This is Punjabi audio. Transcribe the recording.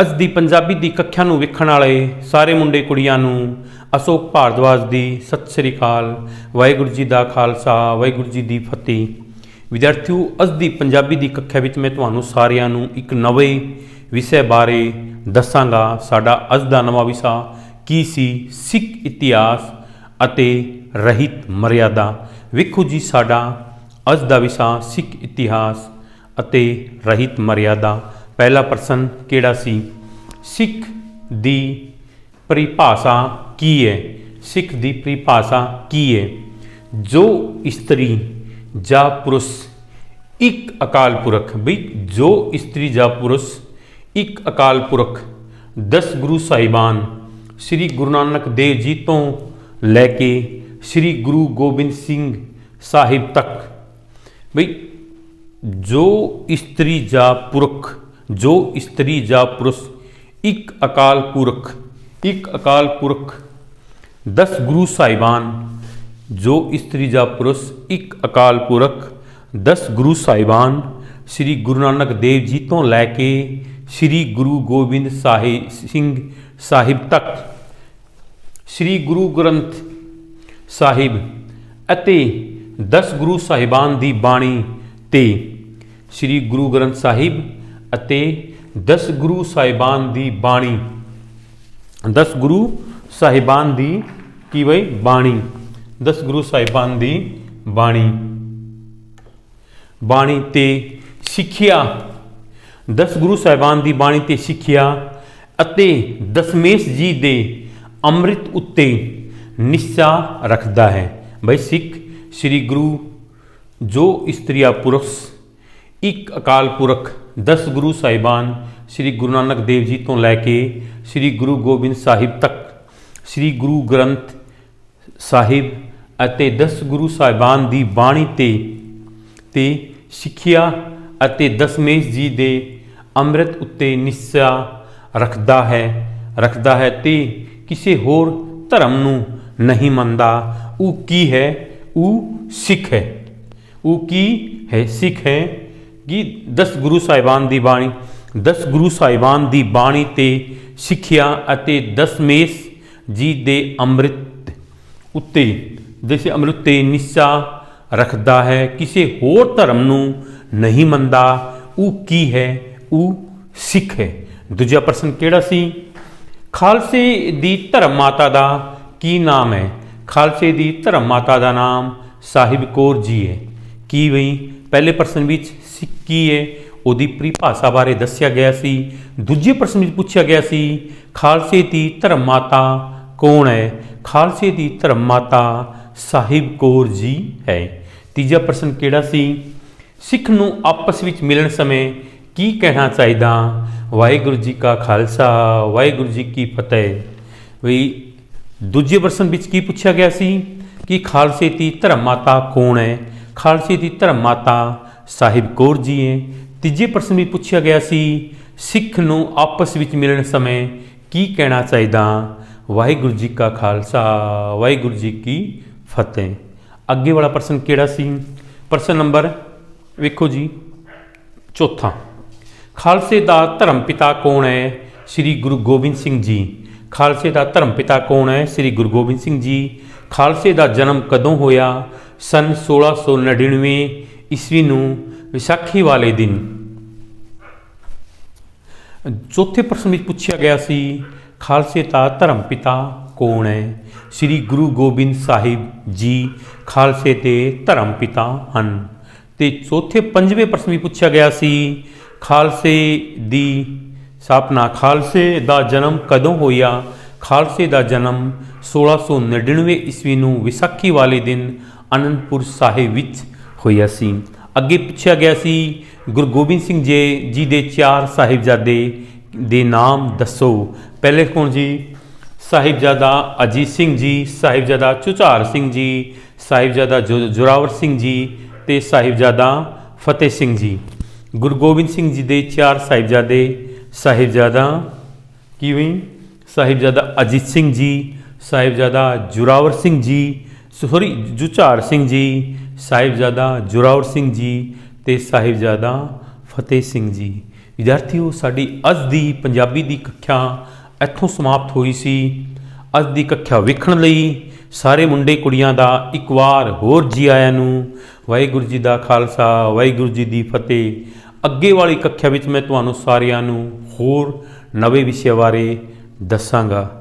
ਅੱਜ ਦੀ ਪੰਜਾਬੀ ਦੀ ਕੱਖਿਆ ਨੂੰ ਵੇਖਣ ਵਾਲੇ ਸਾਰੇ ਮੁੰਡੇ ਕੁੜੀਆਂ ਨੂੰ ਅਸ਼ੋਕ ਭਾਰਦਵਾਜ ਦੀ ਸਤਿ ਸ੍ਰੀ ਅਕਾਲ, ਵਾਹਿਗੁਰੂ ਜੀ ਦਾ ਖਾਲਸਾ, ਵਾਹਿਗੁਰੂ ਜੀ ਦੀ ਫਤਿਹ। ਵਿਦਿਆਰਥੀਓ ਅੱਜ ਦੀ ਪੰਜਾਬੀ ਦੀ ਕੱਖਿਆ ਵਿੱਚ ਮੈਂ ਤੁਹਾਨੂੰ ਸਾਰਿਆਂ ਨੂੰ ਇੱਕ ਨਵੇਂ ਵਿਸ਼ੇ ਬਾਰੇ ਦੱਸਾਂਗਾ। ਸਾਡਾ ਅੱਜ ਦਾ ਨਵਾਂ ਵਿਸ਼ਾ ਕੀ ਸੀ? ਸਿੱਖ ਇਤਿਹਾਸ ਅਤੇ ਰਹਿਤ ਮਰਿਆਦਾ। ਵੇਖੋ ਜੀ, ਸਾਡਾ ਅੱਜ ਦਾ ਵਿਸ਼ਾ ਸਿੱਖ ਇਤਿਹਾਸ ਅਤੇ ਰਹਿਤ ਮਰਿਆਦਾ। ਪਹਿਲਾ ਪ੍ਰਸ਼ਨ ਕਿਹੜਾ ਸੀ? ਸਿੱਖ ਦੀ ਪਰਿਭਾਸ਼ਾ ਕੀ ਹੈ? ਸਿੱਖ ਦੀ ਪਰਿਭਾਸ਼ਾ ਕੀ ਹੈ? ਜੋ ਇਸਤਰੀ ਜਾਂ ਪੁਰਸ਼ ਇੱਕ ਅਕਾਲ ਪੁਰਖ, ਬਈ ਜੋ ਇਸਤਰੀ ਜਾਂ ਪੁਰਸ਼ ਇੱਕ ਅਕਾਲ ਪੁਰਖ 10 ਗੁਰੂ ਸਾਹਿਬਾਨ ਸ੍ਰੀ ਗੁਰੂ ਨਾਨਕ ਦੇਵ ਜੀ ਤੋਂ ਲੈ ਕੇ ਸ੍ਰੀ ਗੁਰੂ ਗੋਬਿੰਦ ਸਿੰਘ ਸਾਹਿਬ ਤੱਕ, ਬਈ ਜੋ ਇਸਤਰੀ ਜਾਂ ਪੁਰਖ ਜੋ ਇਸਤਰੀ ਜਾਂ ਪੁਰਸ਼, ਇੱਕ ਅਕਾਲ ਪੁਰਖ, ਇੱਕ ਅਕਾਲ ਪੁਰਖ 10 ਗੁਰੂ ਸਾਹਿਬਾਨ, ਜੋ ਇਸਤਰੀ ਜਾਂ ਪੁਰਸ਼, ਇੱਕ ਅਕਾਲ ਪੁਰਖ 10 ਗੁਰੂ ਸਾਹਿਬਾਨ, ਸ੍ਰੀ ਗੁਰੂ ਨਾਨਕ ਦੇਵ ਜੀ ਤੋਂ ਲੈ ਕੇ ਸ੍ਰੀ ਗੁਰੂ ਗੋਬਿੰਦ ਸਾਹਿਬ ਸਿੰਘ ਸਾਹਿਬ ਤੱਕ, ਸ੍ਰੀ ਗੁਰੂ ਗ੍ਰੰਥ ਸਾਹਿਬ ਅਤੇ 10 ਗੁਰੂ ਸਾਹਿਬਾਨ ਦੀ ਬਾਣੀ ਤੇ ਸ੍ਰੀ ਗੁਰੂ ਗ੍ਰੰਥ ਸਾਹਿਬ ਅਤੇ 10 ਗੁਰੂ ਸਾਹਿਬਾਨ ਦੀ ਬਾਣੀ। 10 ਗੁਰੂ ਸਾਹਿਬਾਨ ਦੀ ਕੀ ਬਈ? ਬਾਣੀ। 10 ਗੁਰੂ ਸਾਹਿਬਾਨ ਦੀ ਬਾਣੀ। ਬਾਣੀ ਤੇ ਸਿੱਖਿਆ। 10 ਗੁਰੂ ਸਾਹਿਬਾਨ ਦੀ ਬਾਣੀ ਤੇ ਸਿੱਖਿਆ ਅਤੇ ਦਸਮੇਸ਼ ਜੀ ਦੇ ਅੰਮ੍ਰਿਤ ਉੱਤੇ ਨਿਸ਼ਚਾ ਰੱਖਦਾ ਹੈ। ਬਈ ਸਿੱਖ, ਸ੍ਰੀ ਗੁਰੂ, ਜੋ ਇਸਤਰੀਆ ਪੁਰਸ਼ ਇੱਕ ਅਕਾਲ ਪੁਰਖ 10 ਗੁਰੂ ਸਾਹਿਬਾਨ ਸ੍ਰੀ ਗੁਰੂ ਨਾਨਕ ਦੇਵ ਜੀ ਤੋਂ ਲੈ ਕੇ ਸ੍ਰੀ ਗੁਰੂ ਗੋਬਿੰਦ ਸਾਹਿਬ ਤੱਕ, ਸ੍ਰੀ ਗੁਰੂ ਗ੍ਰੰਥ ਸਾਹਿਬ ਅਤੇ 10 ਗੁਰੂ ਸਾਹਿਬਾਨ ਦੀ ਬਾਣੀ ਤੇ ਤੇ ਸਿੱਖਿਆ ਅਤੇ ਦਸਮੇਸ਼ ਜੀ ਦੇ ਅੰਮ੍ਰਿਤ ਉੱਤੇ ਨਿਸ਼ਚਾ ਰੱਖਦਾ ਹੈ ਰੱਖਦਾ ਹੈ ਤੇ ਕਿਸੇ ਹੋਰ ਧਰਮ ਨੂੰ ਨਹੀਂ ਮੰਨਦਾ। ਉਹ ਕੀ ਹੈ? ਉਹ ਸਿੱਖ ਹੈ। ਉਹ ਕੀ ਹੈ? ਸਿੱਖ ਹੈ। ਕਿ 10 ਗੁਰੂ ਸਾਹਿਬਾਨ ਦੀ ਬਾਣੀ? 10 ਗੁਰੂ ਸਾਹਿਬਾਨ ਦੀ ਬਾਣੀ ਤੇ ਸਿੱਖਿਆ ਅਤੇ ਦਸਮੇਸ਼ ਜੀ ਦੇ ਅੰਮ੍ਰਿਤ ਉੱਤੇ, ਜਿਸੇ ਅੰਮ੍ਰਿਤ ਤੇ ਨਿਸ਼ਚਾ ਰੱਖਦਾ ਹੈ, ਕਿਸੇ ਹੋਰ ਧਰਮ ਨੂੰ ਨਹੀਂ ਮੰਨਦਾ, ਉਹ ਕੀ ਹੈ? ਉਹ ਸਿੱਖ ਹੈ। ਦੂਜਾ ਪ੍ਰਸ਼ਨ ਕਿਹੜਾ ਸੀ? ਖਾਲਸੇ ਦੀ ਧਰਮ ਮਾਤਾ ਦਾ ਕੀ ਨਾਮ ਹੈ? ਖਾਲਸੇ ਦੀ ਧਰਮ ਮਾਤਾ ਦਾ ਨਾਮ ਸਾਹਿਬ ਕੌਰ ਜੀ ਹੈ। ਕੀ ਬਈ? ਪਹਿਲੇ ਪ੍ਰਸ਼ਨ ਵਿੱਚ ਕੀ ਹੈ ਉਹਦੀ ਪਰਿਭਾਸ਼ਾ ਬਾਰੇ ਦੱਸਿਆ ਗਿਆ ਸੀ। ਦੂਜੇ ਪ੍ਰਸ਼ਨ ਵਿੱਚ ਪੁੱਛਿਆ ਗਿਆ ਸੀ, ਖਾਲਸੇ ਦੀ ਧਰਮ ਮਾਤਾ ਕੌਣ ਹੈ? ਖਾਲਸੇ ਦੀ ਧਰਮ ਮਾਤਾ ਸਾਹਿਬ ਕੌਰ ਜੀ ਹੈ। ਤੀਜਾ ਪ੍ਰਸ਼ਨ ਕਿਹੜਾ ਸੀ? ਸਿੱਖ ਨੂੰ ਆਪਸ ਵਿੱਚ ਮਿਲਣ ਸਮੇਂ ਕੀ ਕਹਿਣਾ ਚਾਹੀਦਾ? ਵਾਹਿਗੁਰੂ ਜੀ ਕਾ ਖਾਲਸਾ, ਵਾਹਿਗੁਰੂ ਜੀ ਕੀ ਫਤਿਹ। ਵੀ ਦੂਜੇ ਪ੍ਰਸ਼ਨ ਵਿੱਚ ਕੀ ਪੁੱਛਿਆ ਗਿਆ ਸੀ? ਕਿ ਖਾਲਸੇ ਦੀ ਧਰਮ ਮਾਤਾ ਕੌਣ ਹੈ? ਖਾਲਸੇ ਦੀ ਧਰਮ ਮਾਤਾ ਸਾਹਿਬ ਕੌਰ ਜੀ ਹੈ ਤੀਜੇ ਪ੍ਰਸ਼ਨ ਵੀ ਪੁੱਛਿਆ ਗਿਆ ਸੀ, ਸਿੱਖ ਨੂੰ ਆਪਸ ਵਿੱਚ ਮਿਲਣ ਸਮੇਂ ਕੀ ਕਹਿਣਾ ਚਾਹੀਦਾ? ਵਾਹਿਗੁਰੂ ਜੀ ਕਾ ਖਾਲਸਾ, ਵਾਹਿਗੁਰੂ ਜੀ ਕੀ ਫਤਿਹ। ਅੱਗੇ ਵਾਲਾ ਪ੍ਰਸ਼ਨ ਕਿਹੜਾ ਸੀ? ਪ੍ਰਸ਼ਨ ਨੰਬਰ, ਵੇਖੋ ਜੀ, ਚੌਥਾ। ਖਾਲਸੇ ਦਾ ਧਰਮ ਪਿਤਾ ਕੌਣ ਹੈ? ਸ੍ਰੀ ਗੁਰੂ ਗੋਬਿੰਦ ਸਿੰਘ ਜੀ। ਖਾਲਸੇ ਦਾ ਧਰਮ ਪਿਤਾ ਕੌਣ ਹੈ? ਸ੍ਰੀ ਗੁਰੂ ਗੋਬਿੰਦ ਸਿੰਘ ਜੀ। ਖਾਲਸੇ ਦਾ ਜਨਮ ਕਦੋਂ ਹੋਇਆ? ਸਨ 1699 ਈਸਵੀ ਨੂੰ ਵਿਸਾਖੀ ਵਾਲੇ ਦਿਨ। ਚੌਥੇ ਪ੍ਰਸ਼ਨ ਵਿੱਚ ਪੁੱਛਿਆ ਗਿਆ ਸੀ, ਖਾਲਸੇ ਦਾ ਧਰਮ ਪਿਤਾ ਕੌਣ ਹੈ? ਸ੍ਰੀ ਗੁਰੂ ਗੋਬਿੰਦ ਸਾਹਿਬ ਜੀ ਖਾਲਸੇ ਦੇ ਧਰਮ ਪਿਤਾ ਹਨ। ਤੇ ਚੌਥੇ ਪੰਜਵੇਂ ਪ੍ਰਸ਼ਨ ਵਿੱਚ ਪੁੱਛਿਆ ਗਿਆ ਸੀ, ਖਾਲਸੇ ਦੀ ਸਥਾਪਨਾ, ਖਾਲਸੇ ਦਾ ਜਨਮ ਕਦੋਂ ਹੋਇਆ? ਖਾਲਸੇ ਦਾ ਜਨਮ 1699 ਈਸਵੀ ਨੂੰ ਵਿਸਾਖੀ ਵਾਲੇ ਦਿਨ ਅਨੰਦਪੁਰ ਸਾਹਿਬ ਵਿੱਚ ਹੋਇਆ ਸੀ। ਅੱਗੇ ਪੁੱਛਿਆ ਗਿਆ ਸੀ ਗੁਰੂ ਗੋਬਿੰਦ ਸਿੰਘ ਜੀ ਜੀ ਦੇ ਚਾਰ ਸਾਹਿਬਜ਼ਾਦੇ ਦੇ ਨਾਮ ਦੱਸੋ। ਪਹਿਲੇ ਕੌਣ ਜੀ? ਸਾਹਿਬਜ਼ਾਦਾ ਅਜੀਤ ਸਿੰਘ ਜੀ, ਸਾਹਿਬਜ਼ਾਦਾ ਝੁਝਾਰ ਸਿੰਘ ਜੀ, ਸਾਹਿਬਜ਼ਾਦਾ ਜੋ- ਜੋਰਾਵਰ ਸਿੰਘ ਜੀ ਤੇ ਸਾਹਿਬਜ਼ਾਦਾ ਫਤਿਹ ਸਿੰਘ ਜੀ। ਗੁਰੂ ਗੋਬਿੰਦ ਸਿੰਘ ਜੀ ਦੇ ਚਾਰ ਸਾਹਿਬਜ਼ਾਦੇ, ਸਾਹਿਬਜ਼ਾਦਾ ਕਿਵੇਂ ਸਾਹਿਬਜ਼ਾਦਾ ਅਜੀਤ ਸਿੰਘ ਜੀ, ਸਾਹਿਬਜ਼ਾਦਾ ਜੋਰਾਵਰ ਸਿੰਘ ਜੀ ਸੋਰੀ ਜੁਝਾਰ ਸਿੰਘ ਜੀ, ਸਾਹਿਬਜ਼ਾਦਾ ਜੋਰਾਵਰ ਸਿੰਘ ਜੀ ਤੇ ਸਾਹਿਬਜ਼ਾਦਾ ਫਤਿਹ ਸਿੰਘ ਜੀ। ਵਿਦਿਆਰਥੀਓ ਸਾਡੀ ਅੱਜ ਦੀ ਪੰਜਾਬੀ ਦੀ ਕੱਖਿਆ ਇੱਥੋਂ ਸਮਾਪਤ ਹੋਈ ਸੀ। ਅੱਜ ਦੀ ਕੱਖਿਆ ਵੇਖਣ ਲਈ ਸਾਰੇ ਮੁੰਡੇ ਕੁੜੀਆਂ ਦਾ ਇੱਕ ਵਾਰ ਹੋਰ ਜੀ ਆਇਆਂ ਨੂੰ ਵਾਹਿਗੁਰੂ ਜੀ ਦਾ ਖਾਲਸਾ, ਵਾਹਿਗੁਰੂ ਜੀ ਦੀ ਫਤਿਹ। ਅੱਗੇ ਵਾਲੀ ਕੱਖਿਆ ਵਿੱਚ ਮੈਂ ਤੁਹਾਨੂੰ ਸਾਰਿਆਂ ਨੂੰ ਹੋਰ ਨਵੇਂ ਵਿਸ਼ੇ ਬਾਰੇ ਦੱਸਾਂਗਾ।